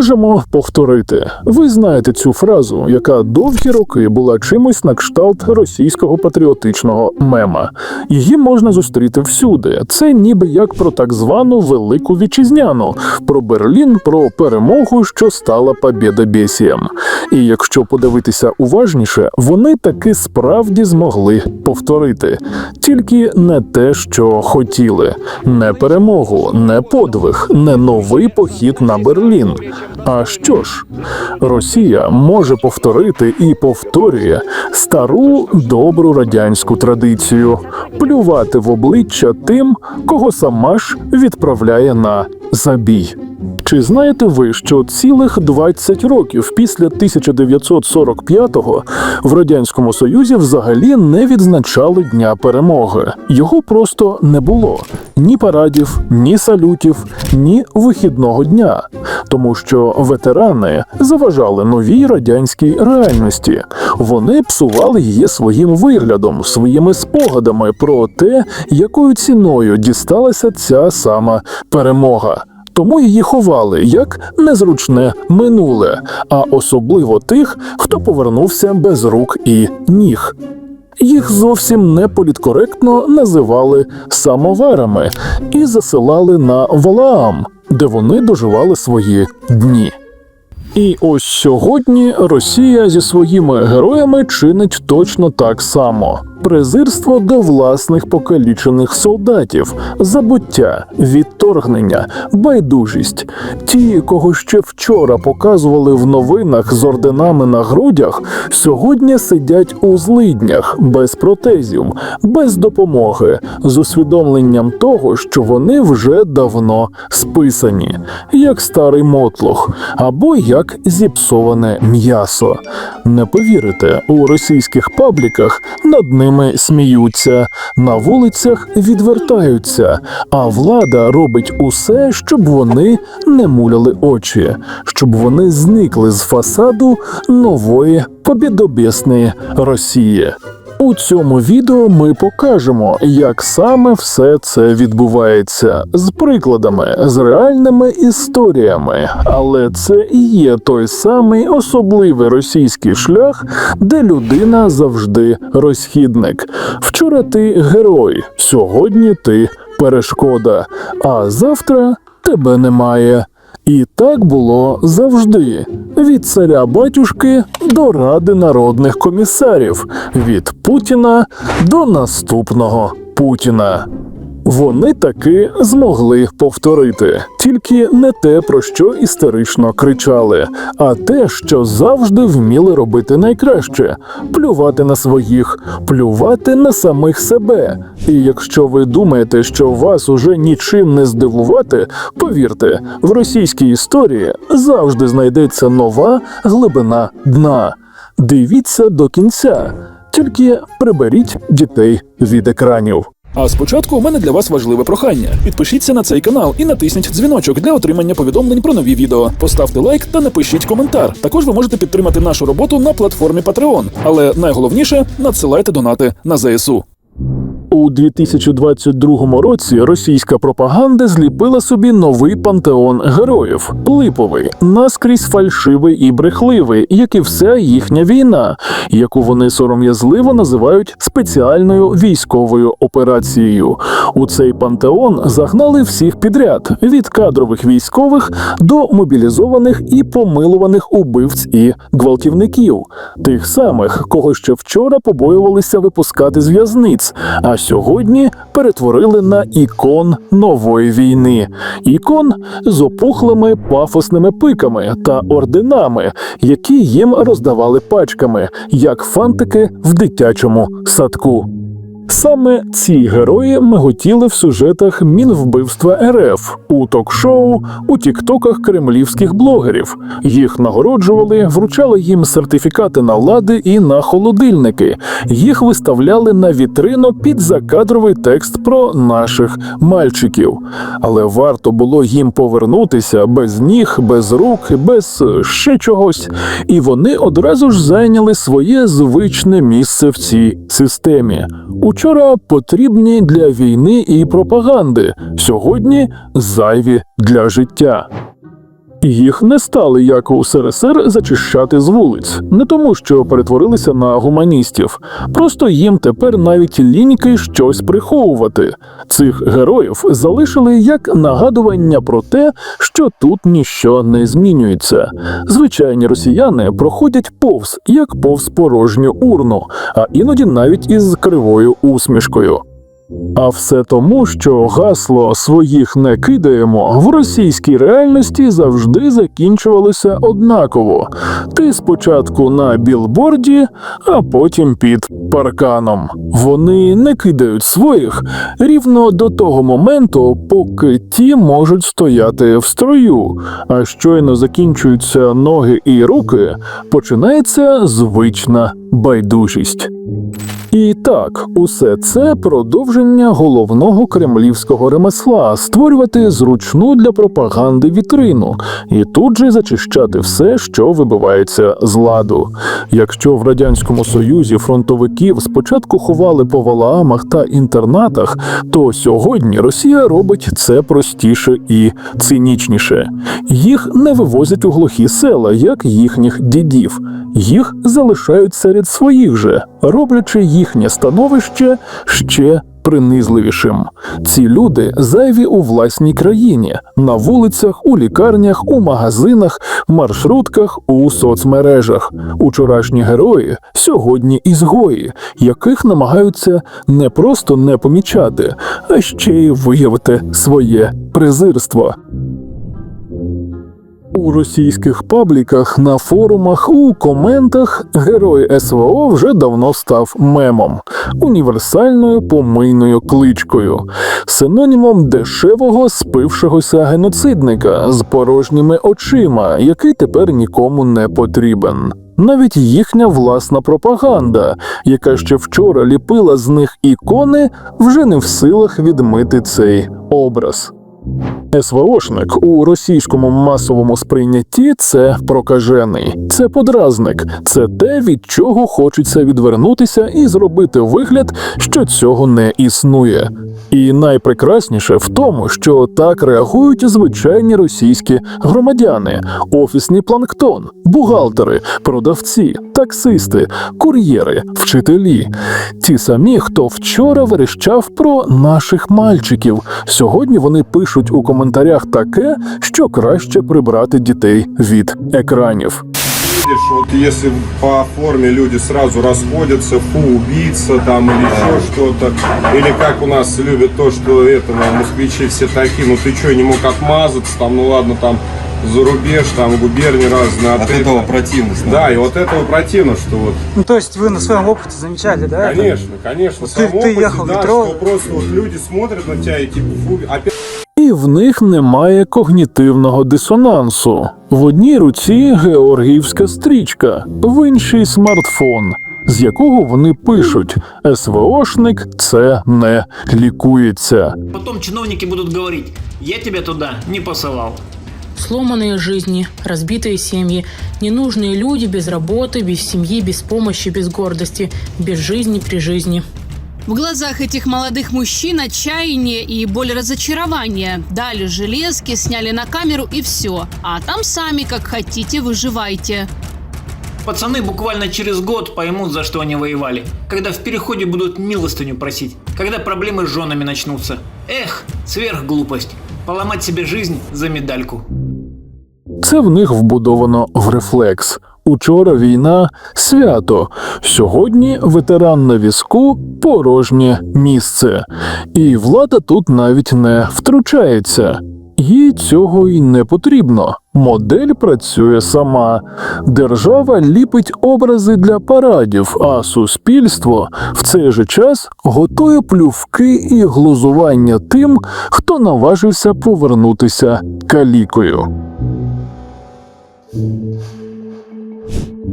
можемо повторити. Ви знаєте цю фразу, яка довгі роки була чимось на кшталт російського патріотичного мема. Її можна зустріти всюди. Це ніби як про так звану велику вітчизняну, про Берлін, про перемогу, що стала побєдобєсієм. І якщо подивитися уважніше, вони таки справді змогли повторити, тільки не те, що хотіли, не перемогу, не подвиг, не новий похід на Берлін. А що ж, Росія може повторити і повторює стару добру радянську традицію плювати в обличчя тим, кого сама ж відправляє на забій. Чи знаєте ви, що цілих 20 років після 1945-го в радянському союзі взагалі не відзначали Дня перемоги? Його просто не було ні парадів, ні салютів, ні вихідного дня, тому що ветерани заважали новій радянській реальності. Вони псували її своїм виглядом, своїми спогадами про те, якою ціною дісталася ця сама перемога. Тому її ховали як незручне минуле, а особливо тих, хто повернувся без рук і ніг. Їх зовсім не політкоректно називали самоверами і засилали на Валаам, де вони доживали свої дні. І ось сьогодні Росія зі своїми героями чинить точно так само: презирство до власних покалічених солдатів, забуття, відторгнення, байдужість. Ті, кого ще вчора показували в новинах з орденами на грудях, сьогодні сидять у злиднях без протезів, без допомоги, з усвідомленням того, що вони вже давно списані, як старий мотлох, або як зіпсоване м'ясо. Не повірите, у російських пабліках над ними сміються, на вулицях відвертаються, а влада робить усе, щоб вони не муляли очі, щоб вони зникли з фасаду нової побідобісної Росії. У цьому відео ми покажемо, як саме все це відбувається з прикладами, з реальними історіями. Але це і є той самий особливий російський шлях, де людина завжди розхідник. Вчора ти герой, сьогодні ти перешкода, а завтра тебе немає. І так було завжди: від царя батюшки до ради народних комісарів, від Путіна до наступного Путіна. Вони таки змогли повторити тільки не те, про що істерично кричали, а те, що завжди вміли робити найкраще плювати на своїх, плювати на самих себе. І якщо ви думаєте, що вас уже нічим не здивувати, повірте, в російській історії завжди знайдеться нова глибина дна. Дивіться до кінця, тільки приберіть дітей від екранів. А спочатку у мене для вас важливе прохання. Підпишіться на цей канал і натисніть дзвіночок для отримання повідомлень про нові відео. Поставте лайк та напишіть коментар. Також ви можете підтримати нашу роботу на платформі Patreon. Але найголовніше надсилайте донати на ЗСУ. У 2022 році російська пропаганда зліпила собі новий пантеон героїв липовий, наскрізь фальшивий і брехливий, як і вся їхня війна, яку вони сором'язливо називають спеціальною військовою операцією. У цей пантеон загнали всіх підряд від кадрових військових до мобілізованих і помилуваних убивць і гвалтівників, тих самих, кого ще вчора побоювалися випускати з в'язниць. А сьогодні перетворили на ікон нової війни, ікон з опухлими пафосними пиками та орденами, які їм роздавали пачками, як фантики в дитячому садку. Саме ці герої миготіли в сюжетах Мінвбивства РФ у ток-шоу, у тіктоках кремлівських блогерів. Їх нагороджували, вручали їм сертифікати на лади і на холодильники. Їх виставляли на вітрину під закадровий текст про наших мальчиків. Але варто було їм повернутися без ніг, без рук, без ще чогось, і вони одразу ж зайняли своє звичне місце в цій системі. Учора потрібні для війни і пропаганди, сьогодні зайві для життя. Їх не стали, як у СРСР, зачищати з вулиць, не тому, що перетворилися на гуманістів. Просто їм тепер навіть ліньки щось приховувати. Цих героїв залишили як нагадування про те, що тут ніщо не змінюється. Звичайні росіяни проходять повз, як повз порожню урну, а іноді навіть із кривою усмішкою. А все тому, що гасло своїх не кидаємо в російській реальності завжди закінчувалося однаково. Ти спочатку на білборді, а потім під парканом. Вони не кидають своїх рівно до того моменту, поки ті можуть стояти в строю. А щойно закінчуються ноги і руки, починається звична байдужість. І так, усе це продовження головного кремлівського ремесла створювати зручну для пропаганди вітрину і тут же зачищати все, що вибивається з ладу. Якщо в радянському союзі фронтовиків спочатку ховали по валаамах та інтернатах, то сьогодні Росія робить це простіше і цинічніше. Їх не вивозять у глухі села, як їхніх дідів. Їх залишають серед своїх же, роблячи їхнє становище ще принизливішим. Ці люди зайві у власній країні, на вулицях, у лікарнях, у магазинах, маршрутках, у соцмережах. Учорашні герої сьогодні ізгої, яких намагаються не просто не помічати, а ще й виявити своє презирство. У російських пабліках, на форумах, у коментах герой СВО вже давно став мемом, універсальною помийною кличкою, синонімом дешевого спившогося геноцидника з порожніми очима, який тепер нікому не потрібен. Навіть їхня власна пропаганда, яка ще вчора ліпила з них ікони, вже не в силах відмити цей образ. СВОшник у російському масовому сприйнятті це прокажений, це подразник, це те, від чого хочеться відвернутися і зробити вигляд, що цього не існує. І найпрекрасніше в тому, що так реагують звичайні російські громадяни, офісний планктон, бухгалтери, продавці, таксисти, кур'єри, вчителі. Ті самі, хто вчора верещав про наших мальчиків. Сьогодні вони пишуть у коментарях таке, що краще прибрати дітей від екранів. видишь, вот если по форме люди сразу расходятся, фу, убийца там или еще что-то, или как у нас любят то, что этого москвичи все такие, ну ты что, не мог отмазаться, там, ну ладно, там за рубеж, там губернии разные, а От ты- этого противно становится. Да, и вот этого противно, что вот, Ну, то есть вы на своем опыте замечали, да? это? конечно, конечно, Ты- сам ты опыте, ехал в да, метро? что просто вот люди смотрят на тебя и типа, фу, опять І в них немає когнітивного дисонансу. В одній руці георгіївська стрічка, в іншій смартфон, з якого вони пишуть: СВОшник це не лікується. Потом чиновники будут говорить, я тебя туда не посылал. Сломанные жизни, разбитые семьи, ненужные люди без работы, без семьи, без помощи, без гордости, без жизни при жизни. В глазах этих молодых мужчин отчаяние и боль разочарования. Дали железки, сняли на камеру и все. А там сами как хотите выживайте. Пацаны буквально через год поймут, за что они воевали. Когда в переходе будут милостыню просить. Когда проблемы с женами начнутся. Эх, сверхглупость. Поломать себе жизнь за медальку. Це в них вбудовано в рефлекс. Учора війна свято. Сьогодні ветеран на візку порожнє місце. І влада тут навіть не втручається. Їй цього й не потрібно. Модель працює сама. Держава ліпить образи для парадів, а суспільство в цей же час готує плювки і глузування тим, хто наважився повернутися калікою.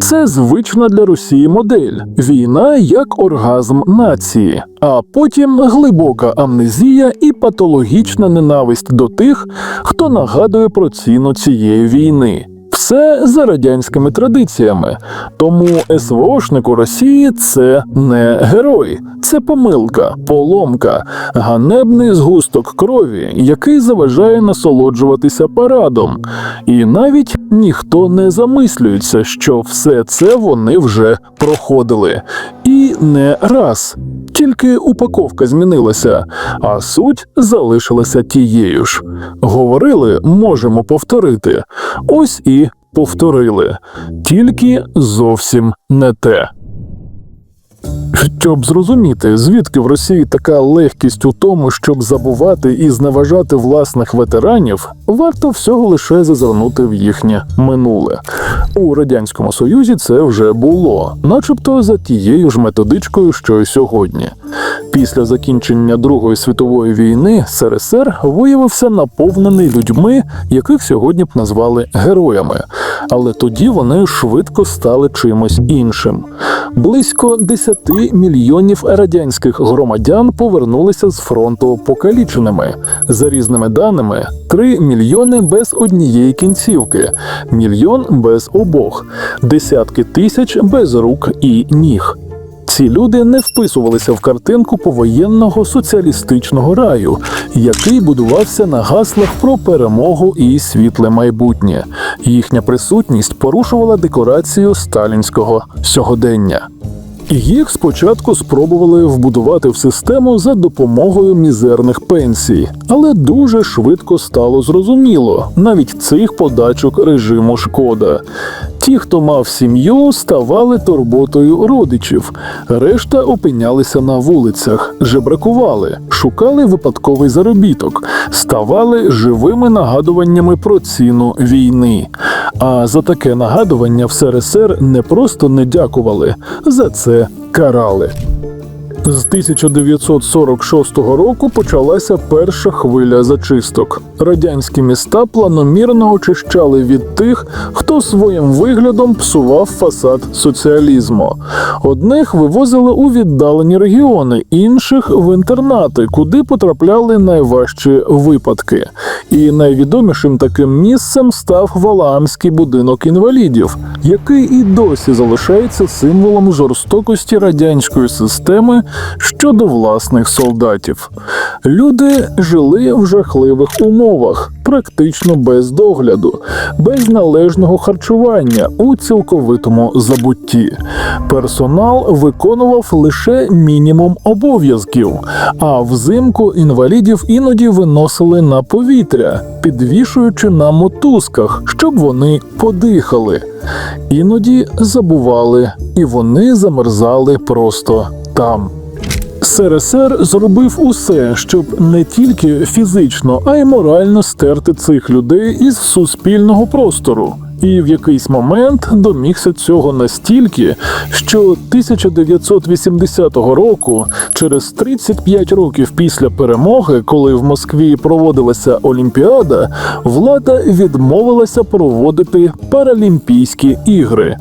Це звична для Росії модель війна як оргазм нації, а потім глибока амнезія і патологічна ненависть до тих, хто нагадує про ціну цієї війни. Все за радянськими традиціями. Тому СВОшник у Росії це не герой, це помилка, поломка, ганебний згусток крові, який заважає насолоджуватися парадом. І навіть ніхто не замислюється, що все це вони вже проходили. І не раз. Тільки упаковка змінилася, а суть залишилася тією ж. Говорили, можемо повторити. Ось і повторили. Тільки зовсім не те. Щоб зрозуміти, звідки в Росії така легкість у тому, щоб забувати і зневажати власних ветеранів, варто всього лише зазирнути в їхнє минуле. У радянському союзі це вже було, начебто за тією ж методичкою, що й сьогодні. Після закінчення Другої світової війни СРСР виявився наповнений людьми, яких сьогодні б назвали героями. Але тоді вони швидко стали чимось іншим. Близько 10 мільйонів радянських громадян повернулися з фронту покаліченими. За різними даними, 3 мільйони без однієї кінцівки, мільйон без обох, десятки тисяч без рук і ніг. Ці люди не вписувалися в картинку повоєнного соціалістичного раю, який будувався на гаслах про перемогу і світле майбутнє. Їхня присутність порушувала декорацію сталінського сьогодення. Їх спочатку спробували вбудувати в систему за допомогою мізерних пенсій, але дуже швидко стало зрозуміло навіть цих подачок режиму шкода. Ті, хто мав сім'ю, ставали турботою родичів, решта опинялися на вулицях, жебракували, шукали випадковий заробіток, ставали живими нагадуваннями про ціну війни. А за таке нагадування в СРСР не просто не дякували, за це карали. З 1946 року почалася перша хвиля зачисток. Радянські міста планомірно очищали від тих, хто своїм виглядом псував фасад соціалізму. Одних вивозили у віддалені регіони, інших в інтернати, куди потрапляли найважчі випадки. І найвідомішим таким місцем став Валаамський будинок інвалідів, який і досі залишається символом жорстокості радянської системи щодо власних солдатів. Люди жили в жахливих умовах, практично без догляду, без належного харчування у цілковитому забутті. Персонал виконував лише мінімум обов'язків, а взимку інвалідів іноді виносили на повітря, підвішуючи на мотузках, щоб вони подихали. Іноді забували, і вони замерзали просто там. СРСР зробив усе, щоб не тільки фізично, а й морально стерти цих людей із суспільного простору. І в якийсь момент домігся цього настільки, що 1980 року, через 35 років після перемоги, коли в Москві проводилася Олімпіада, влада відмовилася проводити Паралімпійські ігри.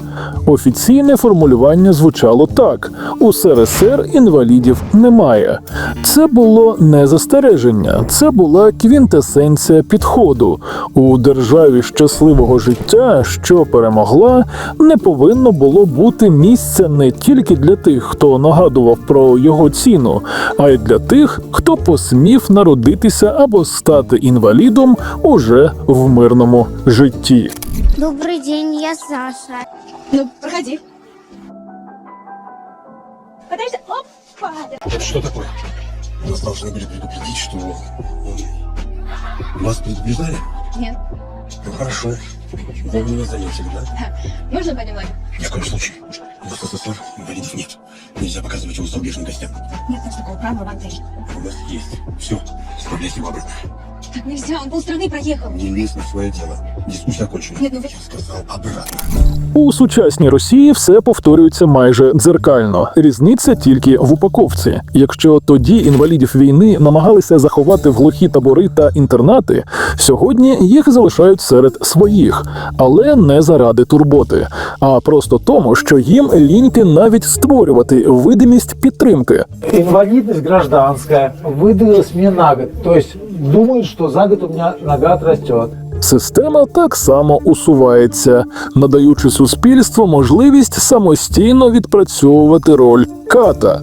Офіційне формулювання звучало так: у СРСР інвалідів немає. Це було не застереження, це була квінтесенція підходу. У державі щасливого життя, що перемогла, не повинно було бути місця не тільки для тих, хто нагадував про його ціну, а й для тих, хто посмів народитися або стати інвалідом уже в мирному житті. Добрый день, я Саша. Ну, проходи. Подожди, опа! Это что такое? Нас должны были предупредить, что м, вас предупреждали? Нет. Ну хорошо. Вы меня заметили, да? Можно понимать? Ни в коем случае. В СССР инвалидов нет. Нельзя показывать его зарубежным гостям. Нет у нас такого права в отеле. У нас есть. Все, справляйте его обратно. Так нельзя, он полстраны проехал. Не лезь на свое дело. Дискуссия окончена. Нет, ну вы... Я сказал обратно. У сучасній Росії все повторюється майже дзеркально. Різниця тільки в упаковці. Якщо тоді інвалідів війни намагалися заховати в глухі табори та інтернати, сьогодні їх залишають серед своїх, але не заради турботи, а просто тому, що їм ліньки навіть створювати видимість підтримки. Інвалідність гражданська, выдалась мені на год. Тобто думають, що за год у мене нога отрастет. Система так само усувається, надаючи суспільству можливість самостійно відпрацьовувати роль ката.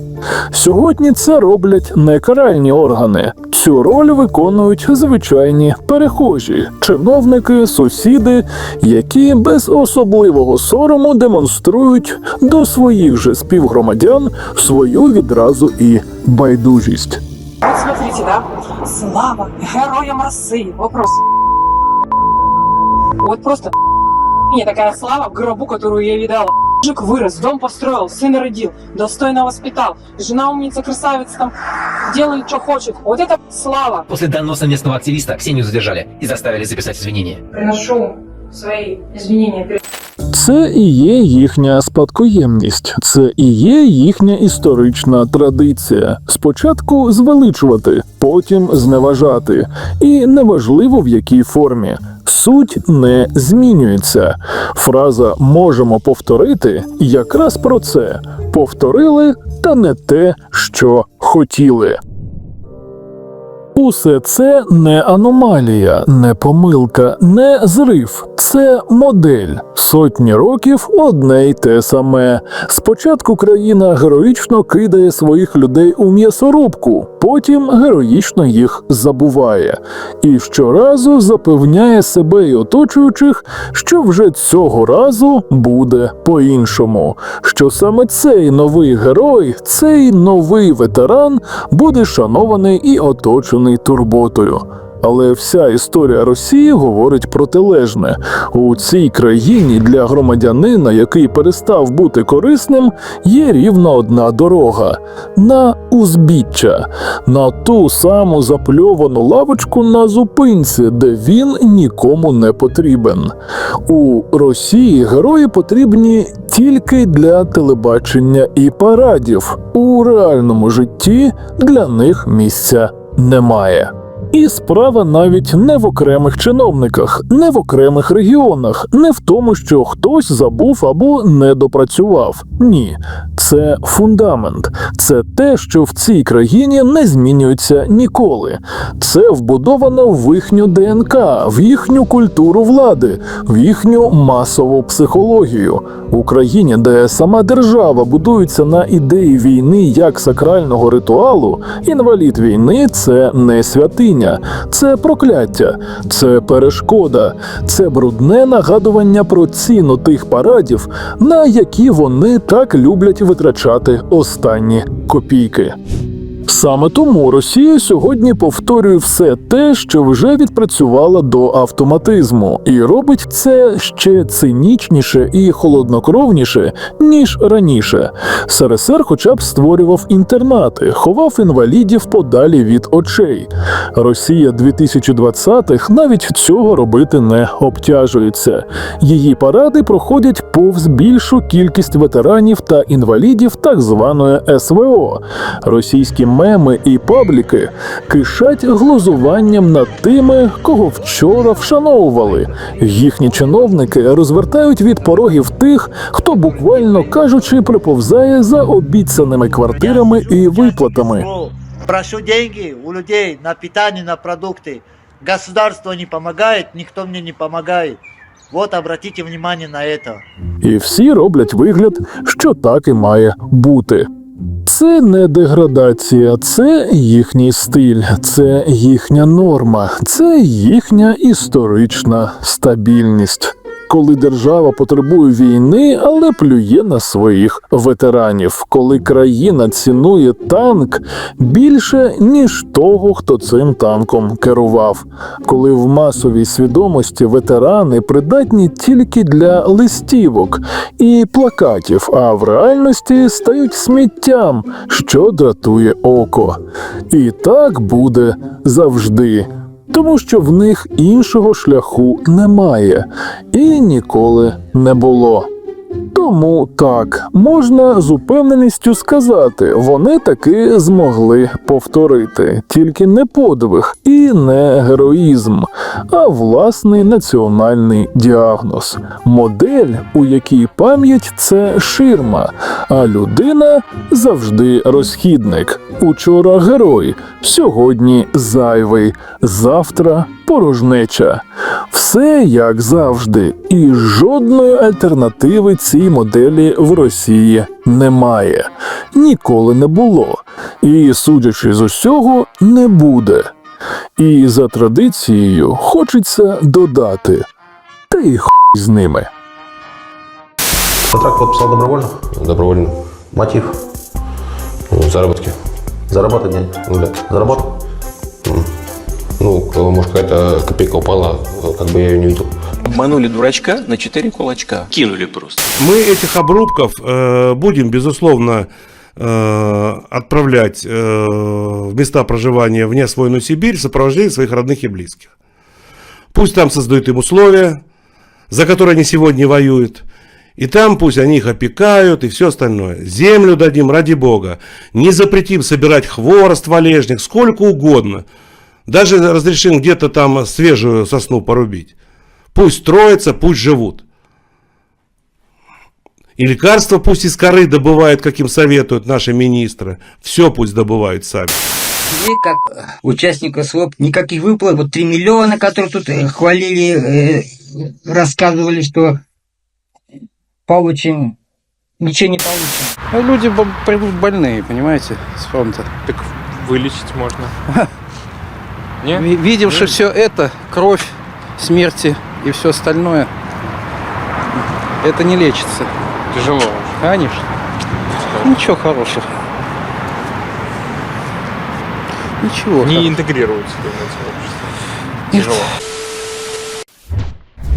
Сьогодні це роблять не каральні органи. Цю роль виконують звичайні перехожі, чиновники, сусіди, які без особливого сорому демонструють до своїх же співгромадян свою відразу і байдужість. Вот смотрите, да? Слава героям России. Вопрос. Вот просто мне такая слава в гробу, которую я видала. Мужик вырос, дом построил, сына родил, достойно воспитал. Жена умница, красавица, там делает, что хочет. Вот это слава. После доноса местного активиста Ксению задержали и заставили записать извинения. Приношу свои извинения перед Це і є їхня спадкоємність, це і є їхня історична традиція. Спочатку звеличувати, потім зневажати, і неважливо в якій формі. Суть не змінюється. Фраза можемо повторити якраз про це. Повторили та не те, що хотіли. Усе це не аномалія, не помилка, не зрив. Це модель. Сотні років одне й те саме. Спочатку країна героїчно кидає своїх людей у м'ясорубку, потім героїчно їх забуває. І щоразу запевняє себе й оточуючих, що вже цього разу буде по-іншому. Що саме цей новий герой, цей новий ветеран буде шанований і оточений турботою. Але вся історія Росії говорить протилежне. У цій країні для громадянина, який перестав бути корисним, є рівно одна дорога на узбіччя, на ту саму запльовану лавочку на зупинці, де він нікому не потрібен. У Росії герої потрібні тільки для телебачення і парадів. У реальному житті для них місця немає. І справа навіть не в окремих чиновниках, не в окремих регіонах, не в тому, що хтось забув або не допрацював. Ні, це фундамент, це те, що в цій країні не змінюється ніколи. Це вбудовано в їхню ДНК, в їхню культуру влади, в їхню масову психологію. В Україні, де сама держава будується на ідеї війни як сакрального ритуалу, інвалід війни це не святиня, це прокляття, це перешкода, це брудне нагадування про ціну тих парадів, на які вони так люблять витрачати останні копійки. Саме тому Росія сьогодні повторює все те, що вже відпрацювала до автоматизму, і робить це ще цинічніше і холоднокровніше, ніж раніше. СРСР хоча б створював інтернати, ховав інвалідів подалі від очей. Росія 2020-х навіть цього робити не обтяжується. Її паради проходять повз більшу кількість ветеранів та інвалідів так званої СВО. Російські меми і пабліки кишать глузуванням над тими, кого вчора вшановували. Їхні чиновники розвертають від порогів тих, хто буквально кажучи приповзає за обіцяними квартирами і виплатами. Прошу деньги у людей на питание, на продукты. Государство не помогает, никто мне не помогает. Вот обратите внимание на это. І всі роблять вигляд, що так і має бути. Це не деградація, це їхній стиль, це їхня норма, це їхня історична стабільність. Коли держава потребує війни, але плює на своїх ветеранів, коли країна цінує танк більше, ніж того, хто цим танком керував, коли в масовій свідомості ветерани придатні тільки для листівок і плакатів, а в реальності стають сміттям, що дратує око. І так буде завжди тому що в них іншого шляху немає і ніколи не було. Тому так можна з упевненістю сказати, вони таки змогли повторити тільки не подвиг і не героїзм, а власний національний діагноз, модель, у якій пам'ять це ширма, а людина завжди розхідник. Учора герой, сьогодні зайвий, завтра порожнеча. Все як завжди, і жодної альтернативи цій моделі в Росії немає. Ніколи не було. І, судячи з усього, не буде. І за традицією хочеться додати. Та й хуй з ними. Контракт подписал добровольно? Добровольно. Мотив? Ну, заработки. Зарабатывать деньги. Ну да. Заработал? Ну, может, какая-то копейка упала, как бы я ее не видел. Обманули дурачка на 4 кулачка. Кинули просто. Мы этих обрубков э, будем, безусловно, э, отправлять э, в места проживания в неосвоенную Сибирь в сопровождении своих родных и близких. Пусть там создают им условия, за которые они сегодня воюют. И там пусть они их опекают и все остальное. Землю дадим, ради бога. Не запретим собирать хворост, валежник, сколько угодно. Даже разрешим где-то там свежую сосну порубить. Пусть строятся, пусть живут. И лекарства пусть из коры добывают, как им советуют наши министры. Все пусть добывают сами. Мне, как участника СВОП, никаких выплат. Вот 3 миллиона, которые тут э, хвалили, э, рассказывали, что получим. Ничего не получим. люди б- придут больные, понимаете, с фронта. Так вылечить можно. Не? Ви- Видим, что все это, кровь, смерти и все остальное, это не лечится. Тяжело. Конечно. Ничего хорошего. Ничего. Не интегрируются, в общество. Тяжело.